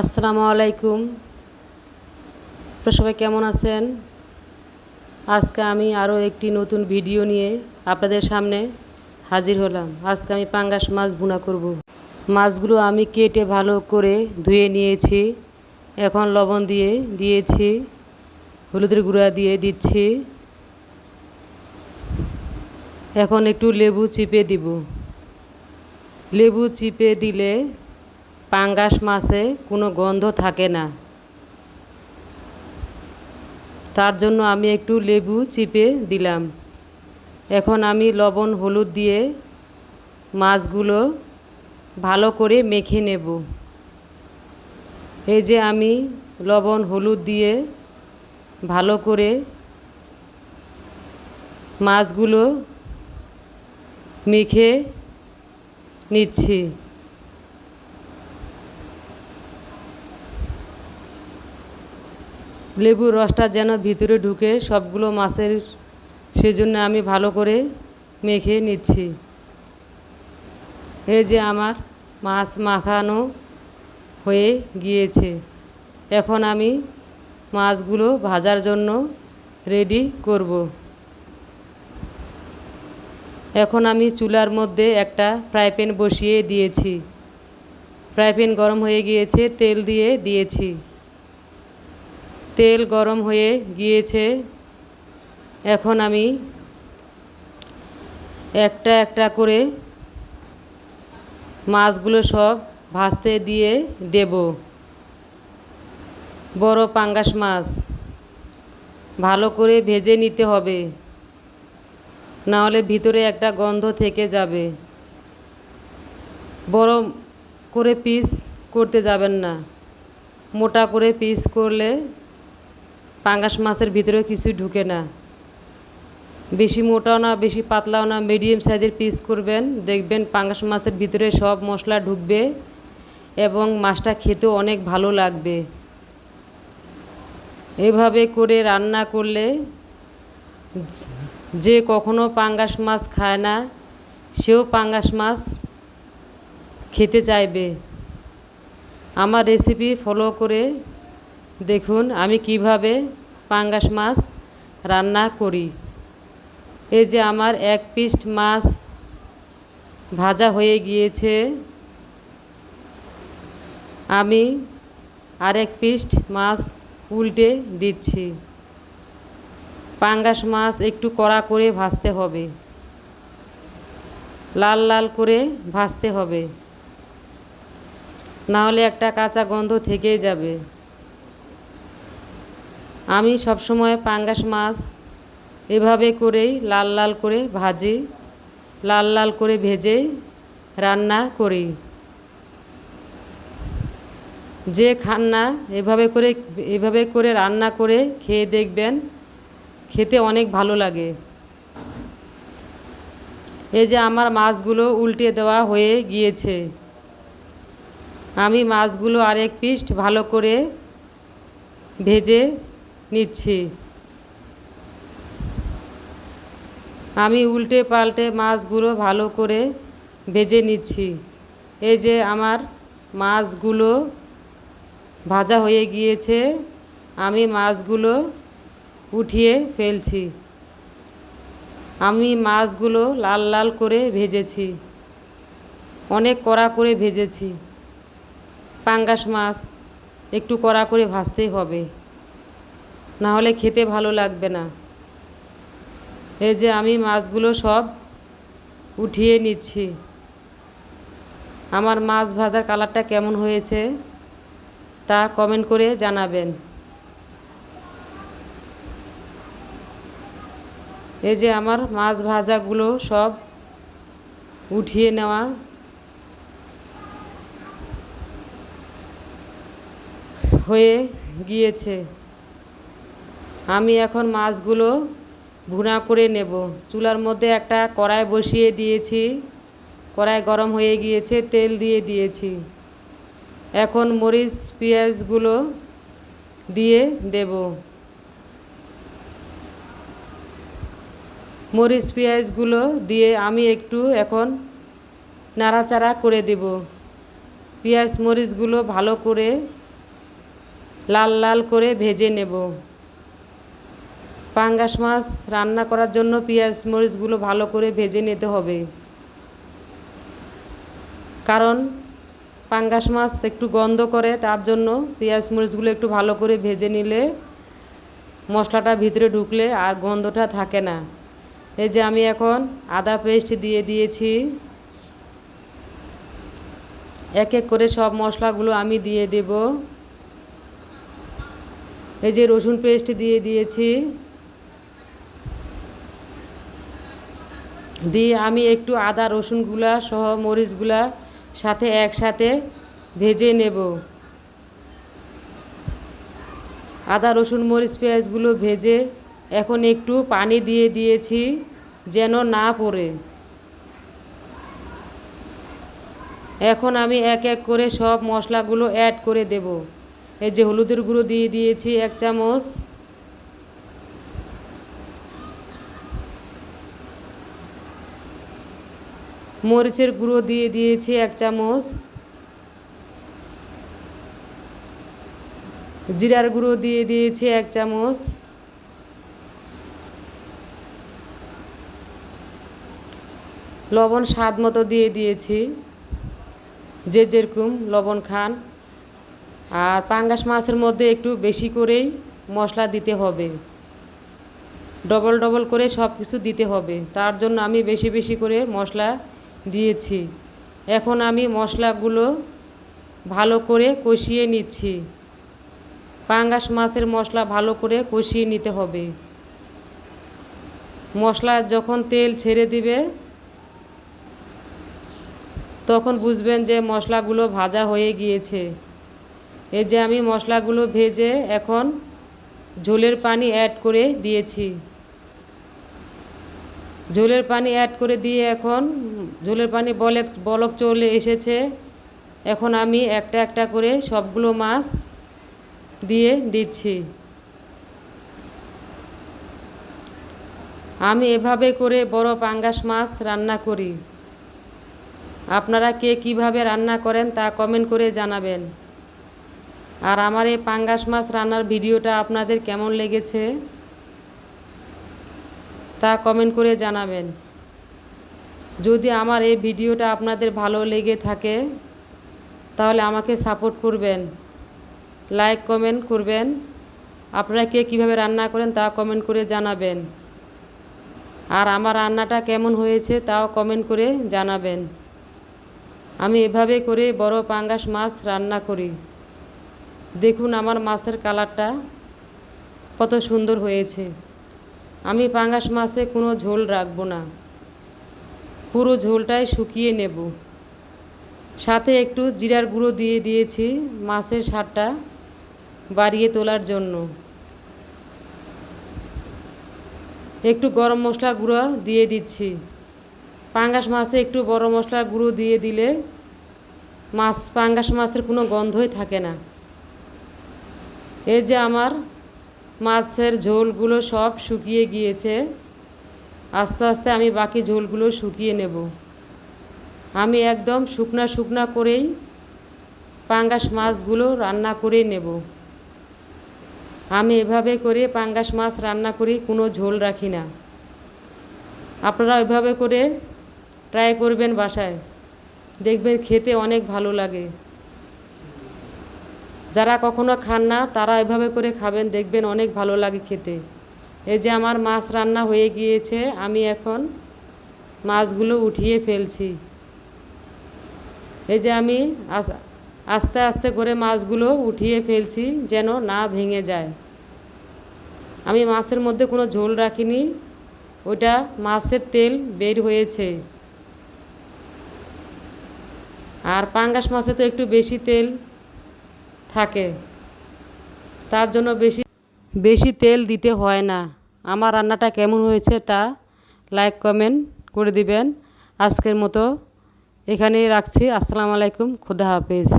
আসসালামু আলাইকুম। সবাই কেমন আছেন? আজকে আমি আরও একটি নতুন ভিডিও নিয়ে আপনাদের সামনে হাজির হলাম। আজকে আমি পাঙ্গাস মাছ ভুনা করব। মাছগুলো আমি কেটে ভালো করে ধুয়ে নিয়েছি। এখন লবণ দিয়ে দিয়েছি। হলুদের গুঁড়া দিয়ে দিচ্ছি। এখন একটু লেবু চিপে দিব। লেবু চিপে দিলে পাঙ্গাস মাছে কোনো গন্ধ থাকে না। তার জন্য আমি একটু লেবু চিপে দিলাম। এখন আমি লবণ, হলুদ দিয়ে মাছগুলো ভালো করে মেখে নেব। এই যে আমি লবণ, হলুদ দিয়ে ভালো করে মাছগুলো মেখে নিচ্ছি। লেবুর রসটা যেন ভিতরে ঢুকে সবগুলো মাছের সেজন্য আমি ভালো করে মেখে নিচ্ছি। এই যে আমার মাছ মাখানো হয়ে গিয়েছে। এখন আমি মাছগুলো ভাজার জন্য রেডি করব। এখন আমি চুলার মধ্যে একটা ফ্রাই প্যান বসিয়ে দিয়েছি। ফ্রাই প্যান গরম হয়ে গিয়েছে, তেল দিয়ে দিয়েছি। তেল গরম হয়ে গিয়েছে। এখন আমি একটা একটা করে মাছগুলো সব ভাজতে দিয়ে দেব। বড় পাঙ্গাস মাছ। ভালো করে ভেজে নিতে হবে। নাহলে ভিতরে একটা গন্ধ থেকে যাবে। বড় করে পিস করতে যাবেন না। মোটা করে পিস করলে পাঙ্গাস মাছের ভিতরে কিছু ঢুকে না। বেশি মোটাও না, বেশি পাতলাও না মিডিয়াম সাইজের পিস করবেন, দেখবেন পাঙ্গাস মাছের ভিতরে সব মশলা ঢুকবে এবং মাছটা খেতেও অনেক ভালো লাগবে। এভাবে করে রান্না করলে যে কখনো পাঙ্গাস মাছ খায় না, সেও পাঙ্গাস মাছ খেতে চাইবে। আমার রেসিপি ফলো করে দেখুন, আমি কীভাবে পাঙ্গাস মাছ রান্না করি। এই যে আমার এক পিস মাছ ভাজা হয়ে গিয়েছে। আমি আরেক পিস মাছ উল্টে দিচ্ছি। পাঙ্গাস মাছ একটু কড়া করে ভাজতে হবে। লাল লাল করে ভাজতে হবে। নাহলে একটা কাঁচা গন্ধ থেকেই যাবে। আমি সবসময় পাঙ্গাস মাছ এভাবে করেই লাল লাল করে ভাজি, লাল লাল করে ভেজে রান্না করি। যে খান না, এভাবে করে এভাবে করে রান্না করে খেয়ে দেখবেন খেতে অনেক ভালো লাগে। এই যে আমার মাছগুলো উল্টে দেওয়া হয়ে গিয়েছে। আমি মাছগুলো আরেক পিস ভালো করে ভেজে নিচ্ছি। আমি উল্টে পাল্টে মাছগুলো ভালো করে ভেজে নিচ্ছি। এই যে আমার মাছগুলো ভাজা হয়ে গিয়েছে, আমি মাছগুলো উঠিয়ে ফেলছি। আমি মাছগুলো লাল লাল করে ভেজেছি। অনেক কড়া করে ভেজেছি। পাঙ্গাস মাছ একটু কড়া করে ভাজতেই হবে। না হলে খেতে ভালো লাগবে না। এই যে আমি মাছগুলো সব উঠিয়ে নিচ্ছি। আমার মাছ ভাজার কালারটা কেমন হয়েছে তা কমেন্ট করে জানাবেন। এই যে আমার মাছ ভাজাগুলো সব উঠিয়ে নেওয়া। হয়ে গিয়েছে। আমি এখন মাছগুলো ভুনা করে নেব। চুলার মধ্যে একটা কড়াই বসিয়ে দিয়েছি। কড়াই গরম হয়ে গিয়েছে, তেল দিয়ে দিয়েছি। এখন মরিচ, পেঁয়াজগুলো দিয়ে দেব। মরিচ, পেঁয়াজগুলো দিয়ে আমি একটু এখন নাড়াচাড়া করে দেব। পেঁয়াজ, মরিচগুলো ভালো করে লাল লাল করে ভেজে নেব। পাঙ্গাস মাছ রান্না করার জন্য পেঁয়াজ মরিচগুলো ভালো করে ভেজে নিতে হবে। কারণ পাঙ্গাস মাছ একটু গন্ধ করে, তার জন্য পেঁয়াজ মরিচগুলো একটু ভালো করে ভেজে নিলে মশলাটা ভিতরে ঢুকলে আর গন্ধটা থাকে না। এই যে আমি এখন আদা পেস্ট দিয়ে দিয়েছি। এক এক করে সব মশলাগুলো আমি দিয়ে দেব। এই যে রসুন পেস্ট দিয়ে দিয়েছি। দিয়ে আমি একটু আদা রসুনগুলা সহ মরিচগুলা সাথে একসাথে ভেজে নেব। আদা, রসুন, মরিচ, পেঁয়াজগুলো ভেজে এখন একটু পানি দিয়ে দিয়েছি যেন না পড়ে। এখন আমি এক এক করে সব মশলাগুলো অ্যাড করে দেব। এই যে হলুদের গুঁড়ো দিয়ে দিয়েছি এক চামচ। মরিচের গুঁড়ো দিয়ে দিয়েছি এক চামচ। জিরার গুঁড়ো দিয়ে দিয়েছি এক চামচ। লবণ স্বাদ মতো দিয়ে দিয়েছি। যে যেরকম লবণ খান। আর পাঙ্গাস মাছের মধ্যে একটু বেশি করেই মশলা দিতে হবে। ডবল ডবল করে সব কিছু দিতে হবে। তার জন্য আমি বেশি বেশি করে মশলা দিয়েছি। এখন আমি মশলাগুলো ভালো করে কষিয়ে নিচ্ছি। পাঙ্গাস মাছের মশলা ভালো করে কষিয়ে নিতে হবে। মশলা যখন তেল ছেড়ে দিবে, তখন বুঝবেন যে মশলাগুলো ভাজা হয়ে গিয়েছে। এই যে আমি মশলাগুলো ভেজে এখন ঝোলের পানি অ্যাড করে দিয়েছি। ঝোলের পানি অ্যাড করে দিয়ে এখন ঝোলের পানি বলক বলক চলে এসেছে। এখন আমি একটা একটা করে সবগুলো মাছ দিয়ে দিচ্ছি। আমি এভাবে করে বড় পাঙ্গাস মাছ রান্না করি। আপনারা কে কীভাবে রান্না করেন তা কমেন্ট করে জানাবেন। আর আমার এই পাঙ্গাস মাছ রান্নার ভিডিওটা আপনাদের কেমন লেগেছে? তা কমেন্ট করে জানাবেন। যদি আমার এই ভিডিওটা আপনাদের ভালো লেগে থাকে, তাহলে আমাকে সাপোর্ট করবেন, লাইক কমেন্ট করবেন। আপনারা কে কীভাবে রান্না করেন তা কমেন্ট করে জানাবেন। আর আমার রান্নাটা কেমন হয়েছে তাও কমেন্ট করে জানাবেন। আমি এভাবে করে বড় পাঙ্গাস মাছ রান্না করি। দেখুন আমার মাছের কালারটা কত সুন্দর হয়েছে। আমি পাঙ্গাস মাছে কোনো ঝোল রাখব না। পুরো ঝোলটাই শুকিয়ে নেব। সাথে একটু জিরার গুঁড়ো দিয়ে দিয়েছি মাছের স্বাদটা বাড়িয়ে তোলার জন্য। একটু গরম মশলা গুঁড়ো দিয়ে দিচ্ছি। পাঙ্গাস মাছে একটু বড় মশলার গুঁড়ো দিয়ে দিলে মাছ পাঙ্গাস মাছের কোনো গন্ধই থাকে না। এই যে আমার মাছের ঝোলগুলো সব শুকিয়ে গিয়েছে। আস্তে আস্তে আমি বাকি ঝোলগুলো শুকিয়ে নেব। আমি একদম শুকনা শুকনা করেই পাঙ্গাস মাছগুলো রান্না করে নেব। আমি এভাবে করে পাঙ্গাস মাছ রান্না করি, কোনো ঝোল রাখি না। আপনারা এভাবে করে ট্রাই করবেন বাসায়। দেখবেন খেতে অনেক ভালো লাগে। যারা কখনো খান না, তারা এভাবে করে খাবেন, দেখবেন অনেক ভালো লাগে খেতে। এই যে আমার মাছ রান্না হয়ে গিয়েছে, আমি এখন মাছগুলো উঠিয়ে ফেলছি। এই যে আমি আস্তে আস্তে করে মাছগুলো উঠিয়ে ফেলছি যেন না ভেঙে যায়। আমি মাছের মধ্যে কোনো ঝোল রাখিনি ওটা মাছের তেল বের হয়েছে। আর পাঙ্গাস মাছে তো একটু বেশি তেল থাকে। তার জন্য বেশি বেশি তেল দিতে হয় না। আমার রান্নাটা কেমন হয়েছে তা লাইক কমেন্ট করে দিবেন। আজকের মতো এখানেই রাখছি। আসসালামু আলাইকুম। খুদা হাফিজ।